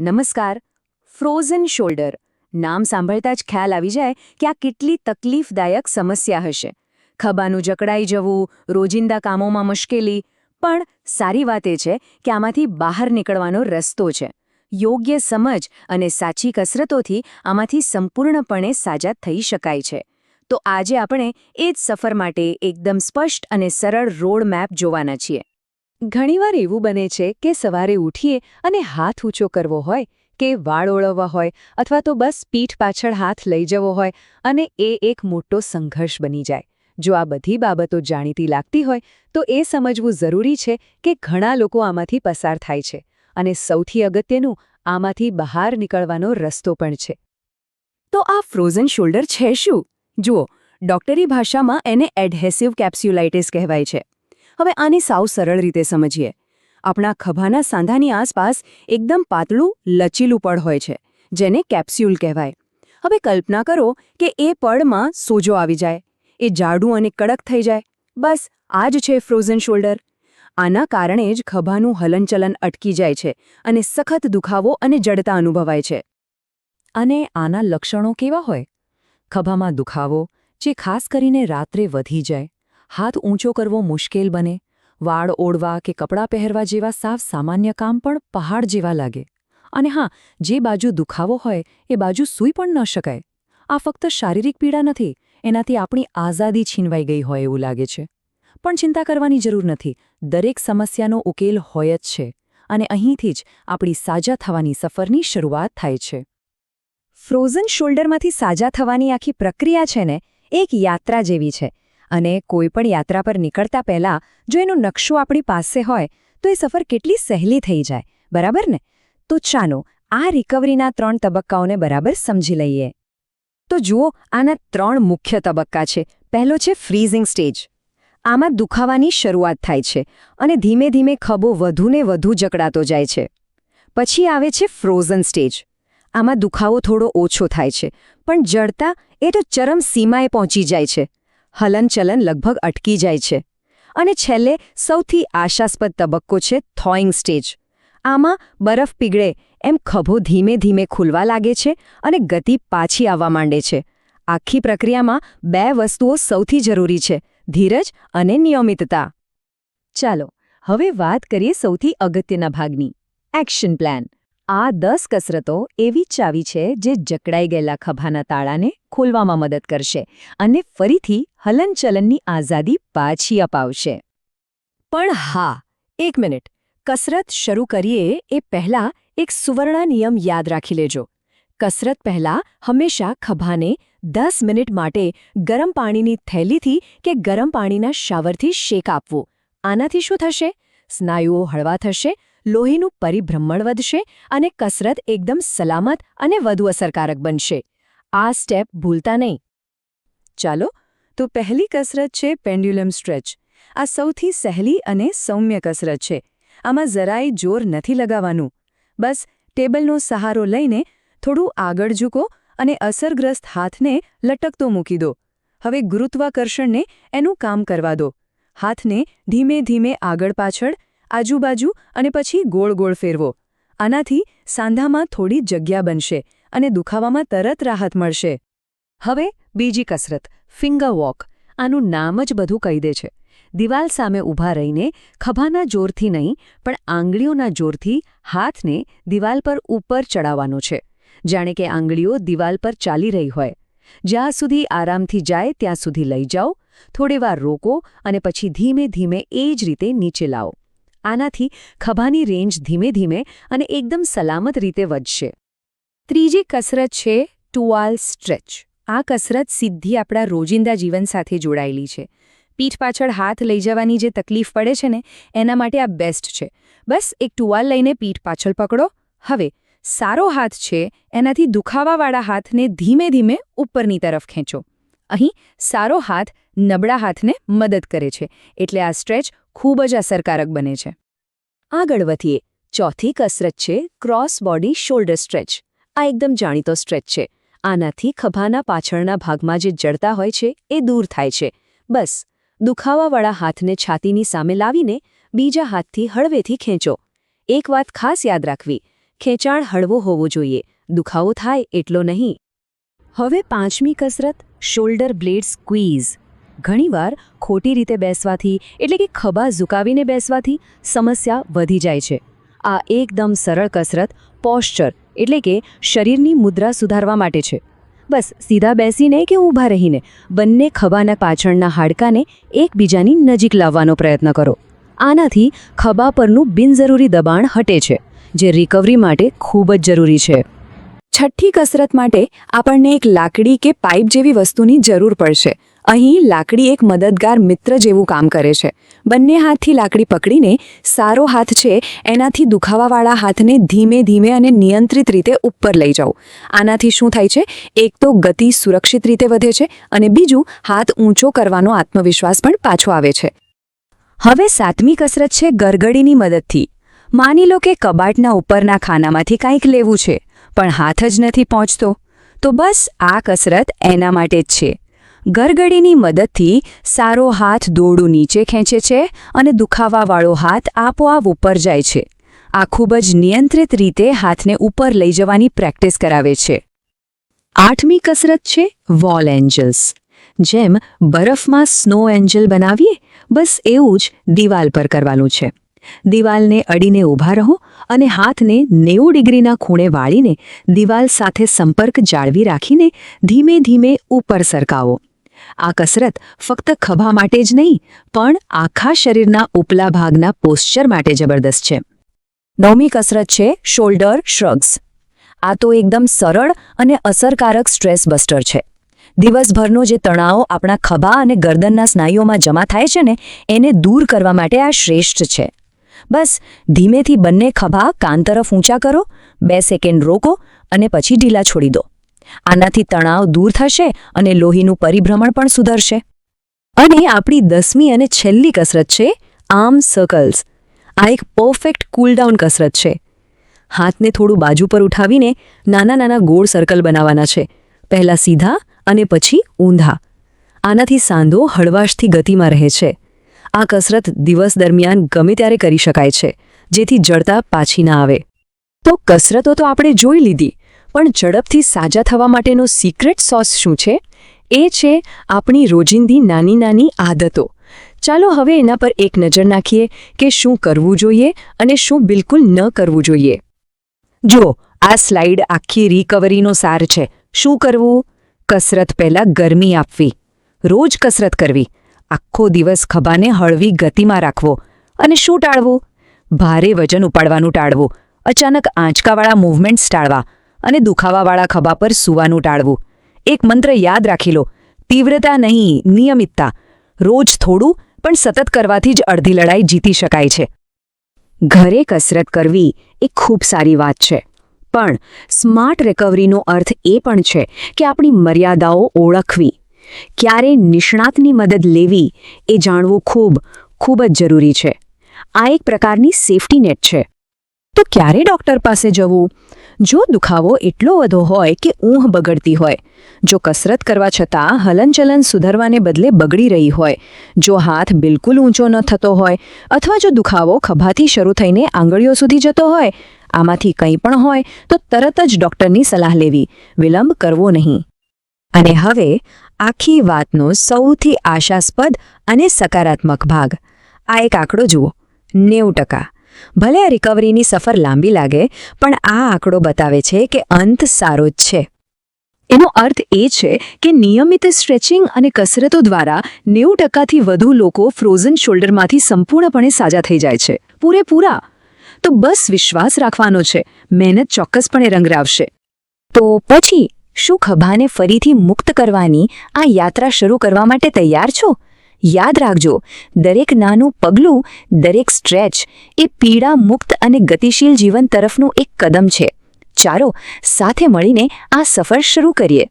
નમસ્કાર. Frozen shoulder. નામ સાંભળતા જ ખ્યાલ આવી જાય કે આ કેટલી તકલીફદાયક સમસ્યા હશે. ખભાનું જકડાઈ જવું, રોજિંદા કામોમાં મુશ્કેલી, પણ સારી વાત એ છે કે આમાંથી બહાર નીકળવાનો રસ્તો છે. યોગ્ય સમજ અને સાચી કસરતોથી આમાંથી સંપૂર્ણપણે સાજા થઈ શકાય છે. તો આજે આપણે એ જ સફર માટે એકદમ સ્પષ્ટ અને સરળ રોડ મેપ જોવાના છીએ. ઘણીવાર એવું બને છે કે સવારે ઉઠીએ અને હાથ ઊંચો કરવો હોય, કે વાળ ઓળવવા હોય, અથવા તો બસ પીઠ પાછળ હાથ લઈ જવો હોય અને એ એક મોટો સંઘર્ષ બની જાય. જો આ બધી બાબતો જાણીતી લાગતી હોય, તો એ સમજવું જરૂરી છે કે ઘણા લોકો આમાંથી પસાર થાય છે અને સૌથી અગત્યનું, આમાંથી બહાર નીકળવાનો રસ્તો પણ છે. તો આ ફ્રોઝન શોલ્ડર છે શું? જુઓ, ડોક્ટરી ભાષામાં એને એડહેસિવ કેપ્સ્યુલાઇટિસ કહેવાય છે. હવે આની સાવ સરળ રીતે સમજીએ. આપણા ખભાના સાંધાની આસપાસ એકદમ પાતળું, લચીલું પડ હોય છે, જેને કેપ્સ્યુલ કહેવાય. હવે કલ્પના કરો કે એ પડમાં સોજો આવી જાય. એ જાડું અને કડક થઈ જાય. બસ, આ જ છે ફ્રોઝન શોલ્ડર. આના કારણે જ ખભાનું હલનચલન અટકી જાય છે અને સખત દુખાવો અને જડતા અનુભવાય છે. અને આના લક્ષણો કેવા હોય? ખભામાં દુખાવો, જે ખાસ કરીને રાત્રે વધી જાય. હાથ ઊંચો કરવો મુશ્કેલ બને, વાળ ઓળવા કે કપડાં પહેરવા જેવા સાવ સામાન્ય કામ પણ પહાડ જેવા લાગે. અને હા, જે બાજુ દુખાવો હોય, એ બાજુ સૂઈ પણ ન શકાય. આ ફક્ત શારીરિક પીડા નથી, એનાથી આપણી આઝાદી છીનવાઈ ગઈ હોય એવું લાગે છે. પણ ચિંતા કરવાની જરૂર નથી, દરેક સમસ્યાનો ઉકેલ હોય જ છે, અને અહીંથી જ આપણી સાજા થવાની સફરની શરૂઆત થાય છે. ફ્રોઝન શોલ્ડરમાંથી સાજા થવાની આખી પ્રક્રિયા છે ને, એક યાત્રા જેવી છે અને કોઈપણ યાત્રા પર નીકળતા પહેલાં જો એનો નકશો આપણી પાસે હોય, તો એ સફર કેટલી સહેલી થઈ જાય, બરાબર ને? તો ચાલો, આ રિકવરીના ત્રણ તબક્કાઓને બરાબર સમજી લઈએ. તો જુઓ, આના ત્રણ મુખ્ય તબક્કા છે. પહેલો છે ફ્રીઝિંગ સ્ટેજ આમાં દુખાવાની શરૂઆત થાય છે અને ધીમે ધીમે ખભો વધુને વધુ જકડાતો જાય છે. પછી આવે છે ફ્રોઝન સ્ટેજ આમાં દુખાવો થોડો ઓછો થાય છે, પણ જડતા એ તો ચરમ સીમાએ પહોંચી જાય છે. હલનચલન લગભગ અટકી જાય છે. અને છેલ્લે સૌથી આશાસ્પદ તબક્કો છે થોઈંગ સ્ટેજ આમાં બરફ પીગળે એમ ખભો ધીમે ધીમે ખુલવા લાગે છે અને ગતિ પાછી આવવા માંડે છે. આખી પ્રક્રિયામાં બે વસ્તુઓ સૌથી જરૂરી છે, ધીરજ અને નિયમિતતા. ચાલો, હવે વાત કરીએ સૌથી અગત્યના ભાગની, એક્શન પ્લાન. આ દસ કસરતો એવી ચાવી છે જે જકડાઈ ગયેલા ખભાના તાળાને ખોલવામાં મદદ કરશે અને ફરીથી હલનચલનની આઝાદી પાછી અપાવશે. પણ હા, એક મિનિટ. કસરત શરૂ કરીએ એ પહેલાં એક સુવર્ણ નિયમ યાદ રાખી લેજો. કસરત પહેલાં હંમેશા ખભાને દસ મિનિટ માટે ગરમ પાણીની થેલીથી કે ગરમ પાણીના શાવરથી શેક આપવું. આનાથી શું થશે? સ્નાયુઓ હળવા થશે લોહીનું પરિભ્રમણ વધશે અને કસરત એકદમ સલામત અને વધુ અસરકારક બનશે. આ સ્ટેપ ભૂલતા નહીં. ચાલો, તો પહેલી કસરત છે પેન્ડ્યુલમ સ્ટ્રેચ આ સૌથી સહેલી અને સૌમ્ય કસરત છે. આમાં જરાય જોર નથી લગાવવાનું. બસ, ટેબલનો સહારો લઈને થોડું આગળ ઝૂકો અને અસરગ્રસ્ત હાથને લટકતો મૂકી દો. હવે ગુરુત્વાકર્ષણને એનું કામ કરવા દો. હાથને ધીમે ધીમે આગળ પાછળ આજુબાજુ અને પછી ગોળ ગોળ ફેરવો. આનાથી સાંધામાં થોડી જગ્યા બનશે અને દુખાવામાં તરત રાહત મળશે. હવે બીજી કસરત, ફિંગર વોક. આનું નામ જ બધું કહી દે છે. દિવાલ સામે ઊભા રહીને ખભાના જોરથી નહીં, પણ આંગળીઓના જોરથી હાથને દિવાલ પર ઉપર ચડાવવાનો છે. જાણે કે આંગળીઓ દિવાલ પર ચાલી રહી હોય. જ્યાં સુધી આરામથી જાય, ત્યાં સુધી લઈ જાઓ. થોડીવાર રોકો અને પછી ધીમે ધીમે એ જ રીતે નીચે લાવો. આનાથી ખભાની રેન્જ ધીમે ધીમે અને એકદમ સલામત રીતે વધશે. ત્રીજી કસરત છે ટુઆલ સ્ટ્રેચ. આ કસરત સીધી આપણા રોજિંદા જીવન સાથે જોડાયેલી છે. પીઠ પાછળ હાથ લઈ જવાની જે તકલીફ પડે છે ને, એના માટે આ બેસ્ટ છે. બસ એક ટુવાલ લઈને પીઠ પાછળ પકડો. હવે, સારો હાથ છે, એનાથી દુખાવાવાળા હાથને ધીમે ધીમે ઉપરની તરફ ખેંચો. અહીં સારો હાથ, નબળા હાથને મદદ કરે છે. એટલે આ સ્ટ્રેચ ખૂબ જ અસરકારક બને છે. આગળ વધીએ. ચોથી કસરત છે ક્રોસ બોડી શોલ્ડર સ્ટ્રેચ. આ એકદમ જાણીતો સ્ટ્રેચ છે. આનાથી ખભાના પાછળના ભાગમાં જે જડતા હોય છે એ દૂર થાય છે. બસ, દુખાવાવાળા હાથને છાતીની સામે લાવીને બીજા હાથથી હળવેથી ખેંચો. એક વાત ખાસ યાદ રાખવી. ખેંચાણ હળવો હોવો જોઈએ. દુખાવો થાય એટલો નહીં. હવે પાંચમી કસરત. શોલ્ડર બ્લેડ સ્ક્વીઝ ઘણીવાર ખોટી રીતે બેસવાથી, એટલે કે ખભા ઝુકાવીને બેસવાથી સમસ્યા વધી જાય છે. આ એકદમ સરળ કસરત પોશ્ચર એટલે કે શરીરની મુદ્રા સુધારવા માટે છે. બસ, સીધા બેસીને કે ઊભા રહીને, બંને ખભાના પાછળના હાડકાને એકબીજાની નજીક લાવવાનો પ્રયત્ન કરો. આનાથી ખભા પરનું બિનજરૂરી દબાણ હટે છે, જે રિકવરી માટે ખૂબ જ જરૂરી છે. છઠ્ઠી કસરત માટે આપણને એક લાકડી કે પાઇપ જેવી વસ્તુની જરૂર પડશે. અહીં લાકડી એક મદદગાર મિત્ર જેવું કામ કરે છે. બંને હાથથી લાકડી પકડીને સારો હાથ છે, એનાથી દુખાવાવાળા હાથને ધીમે ધીમે અને નિયંત્રિત રીતે ઉપર લઈ જાઓ. આનાથી શું થાય છે? એક તો ગતિ સુરક્ષિત રીતે વધે છે અને બીજું હાથ ઊંચો કરવાનો આત્મવિશ્વાસ પણ પાછો આવે છે. હવે સાતમી કસરત છે ગરગડીની મદદથી. માની લો કે કબાટના ઉપરના ખાનામાંથી કાંઈક લેવું છે. પણ હાથ જ નથી પહોંચતો. તો બસ આ કસરત એના માટે જ છે. ગરગડીની મદદથી સારો હાથ દોરડું નીચે ખેંચે છે અને દુખાવાવાળો હાથ આપોઆપ ઉપર જાય છે. આ ખૂબ જ નિયંત્રિત રીતે હાથને ઉપર લઈ જવાની પ્રેક્ટિસ કરાવે છે. આઠમી કસરત છે વોલ એન્જલ્સ. જેમ બરફમાં સ્નો એન્જલ બનાવીએ, બસ એવું જ દિવાલ પર કરવાનું છે. દિવાલને અડીને ઊભા રહો અને હાથને નેવું ડિગ્રીના ખૂણે વાળીને દિવાલ સાથે સંપર્ક જાળવી રાખીને ધીમે ધીમે ઉપર સરકાવો. આ કસરત ફક્ત ખભા માટે જ નહીં, પણ આખા શરીરના ઉપલા ભાગના પોસ્ચર માટે જબરદસ્ત છે. નવમી કસરત છે શોલ્ડર શ્રગ્સ આ તો એકદમ સરળ અને અસરકારક સ્ટ્રેસ બસ્ટર છે. દિવસભરનો જે તણાવ આપણા ખભા અને ગરદનના સ્નાયુઓમાં જમા થાય છે ને, એને દૂર કરવા માટે આ શ્રેષ્ઠ છે. બસ, ધીમેથી બંને ખભા કાન તરફ ઊંચા કરો, બે સેકન્ડ રોકો અને પછી ઢીલા છોડી દો. આનાથી તણાવ દૂર થશે અને લોહીનું પરિભ્રમણ પણ સુધરશે. અને આપણી દસમી અને છેલ્લી કસરત છે આર્મ સર્કલ્સ. આ એક પરફેક્ટ કૂલડાઉન કસરત છે. હાથને થોડું બાજુ પર ઉઠાવીને નાના નાના ગોળ સર્કલ બનાવવાના છે. પહેલાં સીધા અને પછી ઊંધા. આનાથી સાંધો હળવાશથી ગતિમાં રહે છે. આ કસરત દિવસ દરમિયાન ગમે ત્યારે કરી શકાય છે, જેથી જડતા પાછી ના આવે. તો કસરતો તો આપણે જોઈ લીધી, પણ ઝડપથી સાજા થવા માટેનો સિક્રેટ સોસ શું છે? એ છે આપણી રોજિંદી નાની નાની આદતો. ચાલો હવે એના પર એક નજર નાખીએ કે શું કરવું જોઈએ અને શું બિલકુલ ન કરવું જોઈએ. જુઓ, આ સ્લાઇડ આખી રિકવરીનો સાર છે. શું કરવું? કસરત પહેલાં ગરમી આપવી. રોજ કસરત કરવી. આખો દિવસ ખભાને હળવી ગતિમાં રાખવો અને શું ટાળવું? ભારે વજન ઉપાડવાનું ટાળવું, અચાનક આંચકાવાળા મૂવમેન્ટ્સ ટાળવા અને દુખાવાવાળા ખભા પર સૂવાનું ટાળવું. એક મંત્ર યાદ રાખી લો, તીવ્રતા નહીં, નિયમિતતા. રોજ થોડું, પણ સતત કરવાથી જ અડધી લડાઈ જીતી શકાય છે. ઘરે કસરત કરવી એ ખૂબ સારી વાત છે. પણ સ્માર્ટ રિકવરીનો અર્થ એ પણ છે કે આપણી મર્યાદાઓ ઓળખવી. ક્યારે નિષ્ણાતની મદદ લેવી એ જાણવું ખૂબ ખૂબ જ જરૂરી છે. આ એક પ્રકારની સેફટી નેટ છે. તો ક્યારે ડૉક્ટર પાસે જવું? જો દુખાવો એટલો વધો હોય કે ઊંઘ બગડતી હોય, જો કસરત કરવા છતાં હલનચલન સુધરવાને બદલે બગડી રહી હોય, જો હાથ બિલકુલ ઊંચો ન થતો હોય, અથવા જો દુખાવો ખભાથી શરૂ થઈને આંગળીઓ સુધી જતો હોય, આમાંથી કંઈ પણ હોય, તો તરત જ ડૉક્ટરની સલાહ લેવી. વિલંબ કરવો નહીં. અને હવે આખી વાતનો સૌથી આશાસ્પદ અને સકારાત્મક ભાગ. આ એક આંકડો જુઓ, નેવું ટકા. ભલે આ રિકવરીની સફર લાંબી લાગે, પણ આ આંકડો બતાવે છે કે અંત સારો જ છે. એનો અર્થ એ છે કે નિયમિત સ્ટ્રેચિંગ અને કસરતો દ્વારા નેવું ટકાથી વધુ લોકો ફ્રોઝન શોલ્ડરમાંથી સંપૂર્ણપણે સાજા થઈ જાય છે. પૂરેપૂરા. તો બસ વિશ્વાસ રાખવાનો છે. મહેનત ચોક્કસપણે રંગરાવશે. તો પછી શું ખભાને ફરીથી મુક્ત કરવાની આ યાત્રા શરૂ કરવા માટે તૈયાર છો? યાદ રાખજો, દરેક નાનું પગલું, દરેક સ્ટ્રેચ એ પીડા મુક્ત અને ગતિશીલ જીવન તરફનું એક કદમ છે. ચાલો, સાથે મળીને આ સફર શરૂ કરીએ.